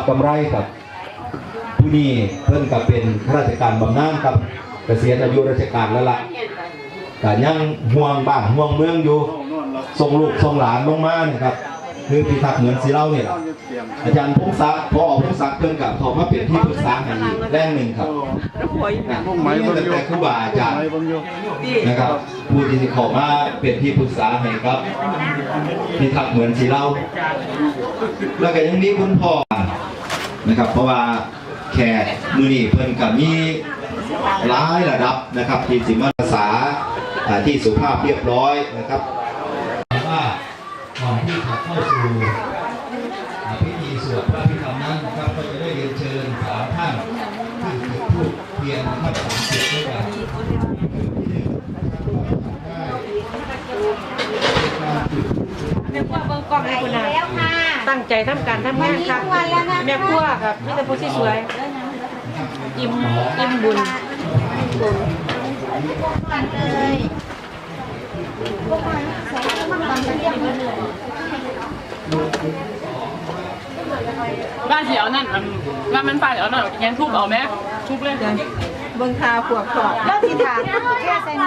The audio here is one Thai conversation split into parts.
วัดกำไรครับผู้นี้เพิ่นกับเป็นข้าราชการบำนาญครับเกษียณอายุราชการแล้วล่ะแต่ยังห่วงบ้านห่วงเมืองอยู่ส่งลูกส่งหลานลงมาเนี่ยครับคือพิทักษ์เหมือนสีเล่าเนี่ยอาจารย์พงศักดิ์พอพงศักดิ์เพิ่นกับเขามาเป็นที่ปรึกษาให้อีกแรงหนึ่งครับนะมีตั้งแต่ครูบาอาจารย์นะครับผู้ที่ขามาเป็นที่ปรึกษาให้ครับพิทักษ์เหมือนสีเล่าแล้วก็ยังมีคุณพ่อ นะครับ เพราะว่าแขกมือนี่เพิ่นกับมีหลายระดับนะครับที่สิมาภาษาที่สุภาพเรียบร้อยนะครับว่าก่อนที่จะเข้าสู่พิธีสวดพระพิธรรมนั้นนะครับก็จะได้เรียนเชิญสามท่านที่จุดธูปเทียนนะครับสามจุดด้วยกันแม่ครัวเบิ่งกล้องให้คุณนะแล้วค่ะ ตั้งใจทำการทำงานครับวันแล้วนะคะแม่ครัวครับมีแต่ผู้ที่สวยอิ่มอิ่มบุญวันเลยพวกมันใส่พวกมันมันเรียกมันเลยบ้านเสียวนั่นมันบ้านมันฝ่ายเอาหน่อยยังทุบเอาไหมทุบเลยเบิ่งคาขวบขอบแล้วสิถามแค่ใส่ไหน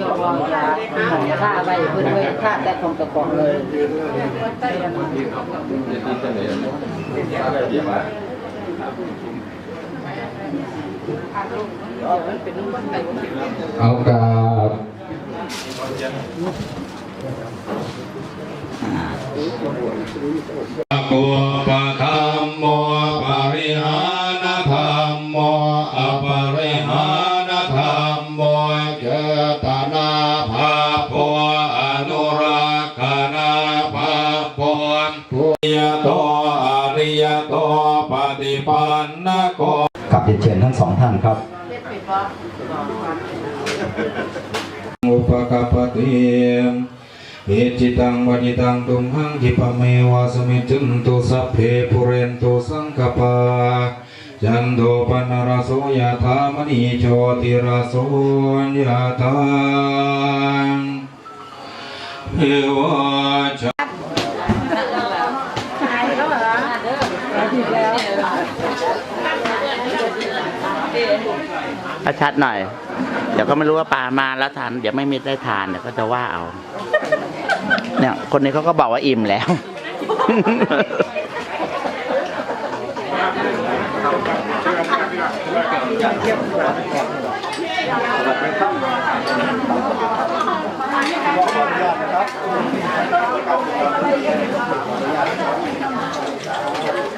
จะวางยาของข้าไว้เพื่อนไว้ข้าแต่ของกระป๋องเลยเอาการ ฏิปันนโกกับเชิญทั้งสองท่านครับอุปกปปติเอจิตังวจิตังตุมหังจิปะเมวะสมิจุนตุสัพเพปุเรนตุสังกปาจันโดปนรสโสยธามณีโชติรสโสยธาเอวะชะ ถ้าชัดหน่อย เดี๋ยวก็ไม่รู้ว่าปลามาแล้วทาน เดี๋ยวไม่มีได้ทานเดี๋ยวก็จะว่าเอา เนี่ย คนนี้เขาก็บอกว่าอิ่มแล้วต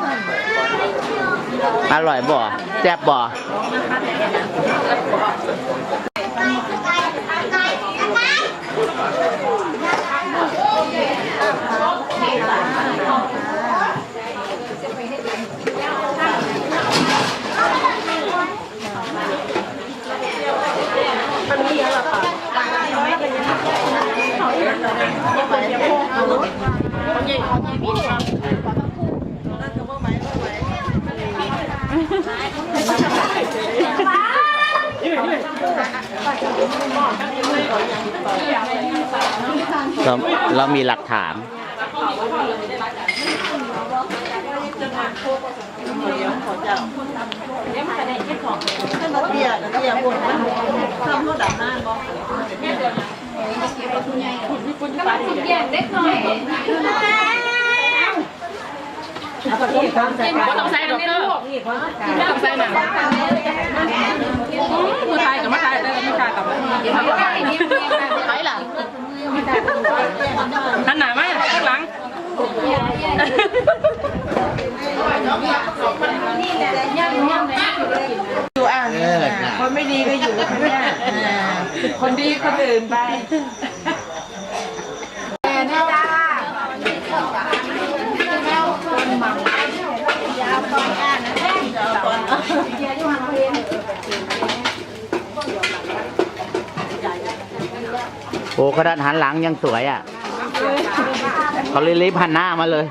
อร่อยบ่แซ่บบ่ำ เขาดับหน้าบ่แย่งเล็กน้อยก็ต้องใส่ตรงใส่หนั งมือไทยกับมาไทยได้ไม่ไทยกับไปหลังนั่นหนาไหมข้างหลังอยู่อ่างคนไม่ดีก็อยู่กับเนี่ยคนดีคนอื่นไปยาวตอนอ่านนะยาวตอน โอ้กระดานหันหลังยังสวยอะเขาเลยรีบหันหน้ามาเลย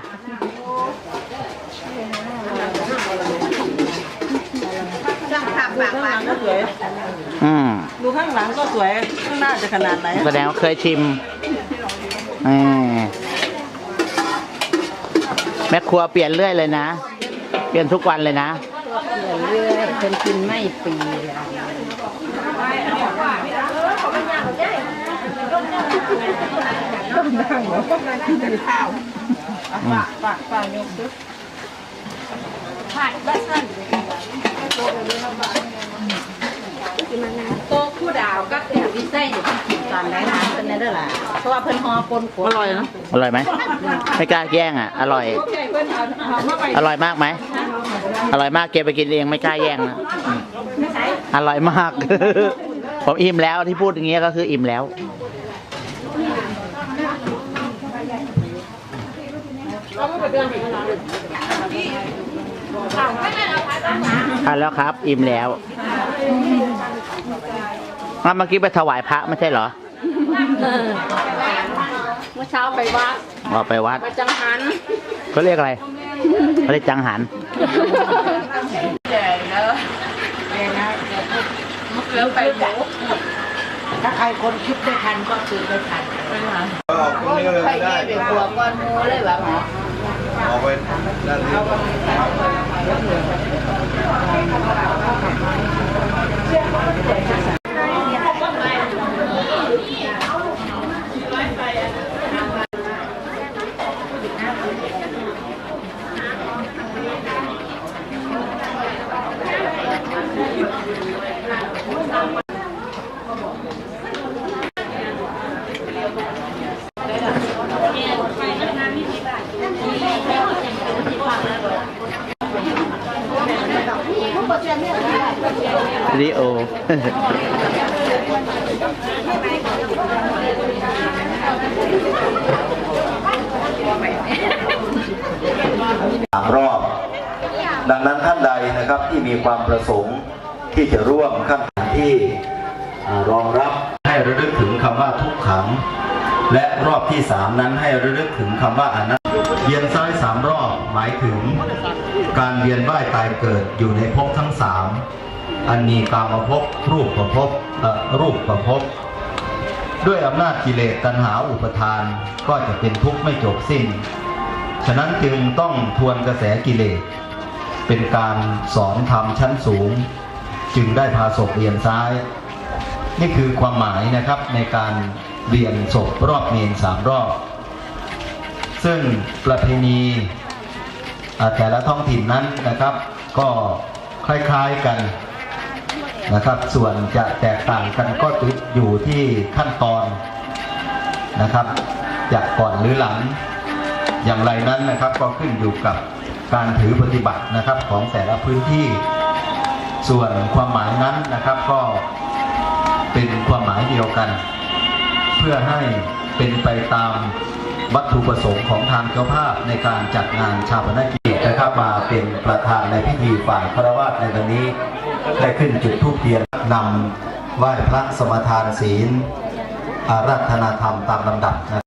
ช่างภาพปากปากก็สวยอืมดูข้างหลังก็สวย ข้างหน้าจะขนาดไหนแสดงว่าเคยชิมอืมแม่ครัวเปลี่ยนเรื่อยเลยนะ เปลี่ยนทุกวันเลยนะเรื่อยคนกินไม่ปี ต้องนั่งเหรอต้องนั่งกินข้าวฝากฝากฝากยกดึกโตผู้ดาวก็คือวิเศษอยู่ที่กินตอนไหนทานเป็นไงได้ล่ะเพราะว่าเพิ่นฮอปนขวอร่อยเนาะอร่อยไหมไม่กล้าแย่งอะ อร่อย อร่อยมากไหมอร่อยมากเก็บไปกินเองไม่กล้าแย่งนะอร่อยมาก ผมอิ่มแล้วที่พูดอย่างเงี้ยก็คืออิ่มแล้ว อะแล้วครับ อิ่มแล้วเมื่อกี้ไปถวายพระไม่ใช่เหรอ เมื่อเช้าไปวัดออกไปวัดไปจังหันเขาเรียกอะไรเขาเรียกจังหันเลี้ยวไปหมูถ้าใครคนคิดไม่ทันก็คือไม่ทันออกตรงนี้ก็เลยไม่ได้เป็นหัวก้อนงูเลยแบบหมอ ออกไปด้านนี้ วิโอสามรอบ ดังนั้นท่านใดนะครับที่มีความประสงค์ที่จะร่วมขั้นตอนที่รองรับให้ระลึกถึงคำว่าทุกขัง และรอบที่สามนั้นให้ระลึกถึงคำว่าอนัตตาเวียนซ้ายสามรอบหมายถึง การเวียนว่ายตายเกิดอยู่ในภพทั้งสาม อันมีกามภพรูปประพเอ่อรูปประภพด้วยอำนาจกิเลสตัณหาอุปทานก็จะเป็นทุกข์ไม่จบสิ้น ฉะนั้นจึงต้องทวนกระแสกิเลส เป็นการสอนธรรมชั้นสูง จึงได้พาศพเรียนซ้าย นี่คือความหมายนะครับในการเรียนศพรอบเมนสามรอบ ซึ่งประเพณีแต่ละท้องถิ่นนั้นนะครับ ก็คล้ายๆกัน นะครับ ส่วนจะแตกต่างกันก็อยู่ที่ขั้นตอนนะครับจากก่อนหรือหลังอย่างไรนั้นนะครับก็ขึ้นอยู่กับการถือปฏิบัตินะครับของแต่ละพื้นที่ ส่วนความหมายนั้นนะครับก็เป็นความหมายเดียวกัน เพื่อให้เป็นไปตามวัตถุประสงค์ของทางเจ้าภาพในการจัดงานชาปนกิจนะครับมาเป็นประธานในพิธีฝ่ายคารวะในวันนี้ ได้ขึ้นจุดธูปเทียนนำไหว้พระสมทานศีล อาราธนาธรรมตามลำดับนะ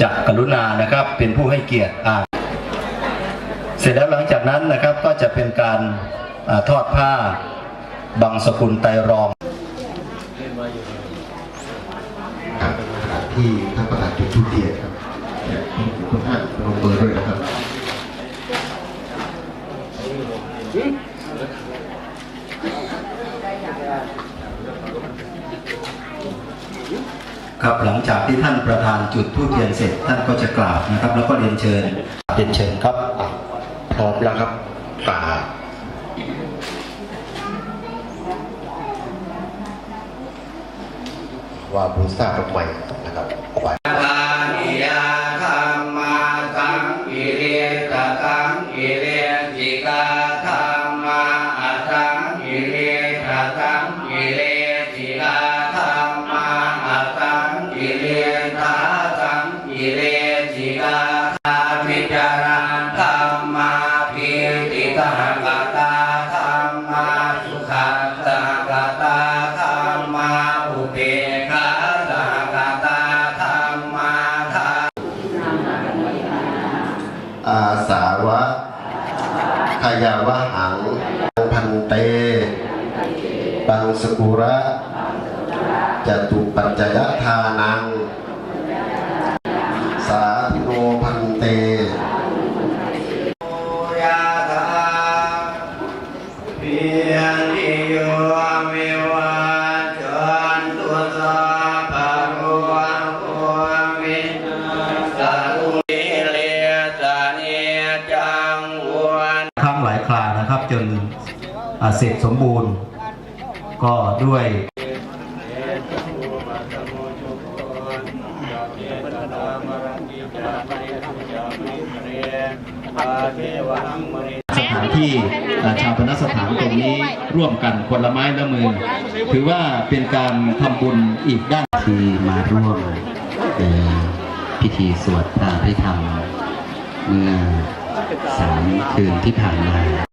จากกรุณานะครับเป็นผู้ให้เกียรติอ่านเสร็จแล้วหลังจากนั้นนะครับก็จะเป็นการอาทอดผ้าบังสกุลไตรรองที่ท่านประธานจุดทุกเทียนครับเนี่ยคุณท่านลงมือด้วยนะครับ ครับหลังจากที่ท่านประธานจุดทูบเทียนเสร็จท่านก็จะกราบนะครับ แล้วก็เรียนเชิญเรียนเชิญครับพร้อมแล้วครับป่าว่าบูชาใหม่นะครับไหว งพันเต ปังสกุระจตุปัจจยทานัง สาธุโนพันเต เสร็จสมบูรณ์ ก็ด้วยสถานที่อ่าชาวพนสถานตรงนี้ร่วมกันคนละไม้ละมือ ถือว่าเป็นการทำบุญอีกด้านที่มาร่วมในพิธีสวดพระอภิธรรมเมื่อสามคืนที่ผ่านมาอ่าอ้าว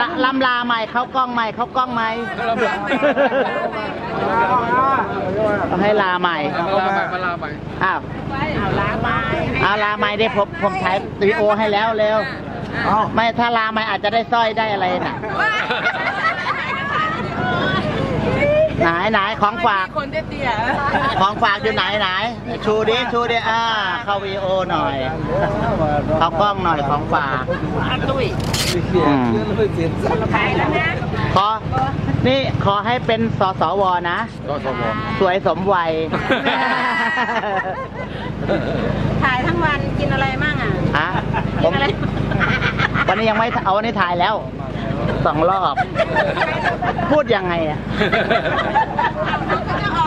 ละลำลาใหม่เขากล้องใหม่เขากล้องใหม่เอาให้ลาใหม่ลาใหม่มาลาใหม่อ้าวเอาลาใหม่เอาลาใหม่ได้ผมผมถ่ายวิดีโอให้แล้วเร็วไม่ถ้าลาใหม่อาจจะได้สร้อยได้อะไรน่ะ ไหนไหนของฝาก คนเตี้ยของฝากอยู่ไหนไหน ชูดิชูดิอ่าเข้าวีโอหน่อย เข้ากล้องหน่อยของฝากอืมขอนี่ขอให้เป็นสสวนะ สวยสมวัยถ่ายทั้งวันกินอะไรมั่งอะฮะผมวันนี้ยังไม่เอาวันนี้ถ่ายแล้ว สองรอบ พูดยังไงอะ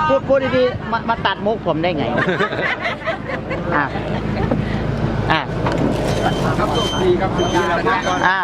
พูดพูดดีๆมามาตัดมุกผมได้ไง อะ อะ ครับดีครับอ่า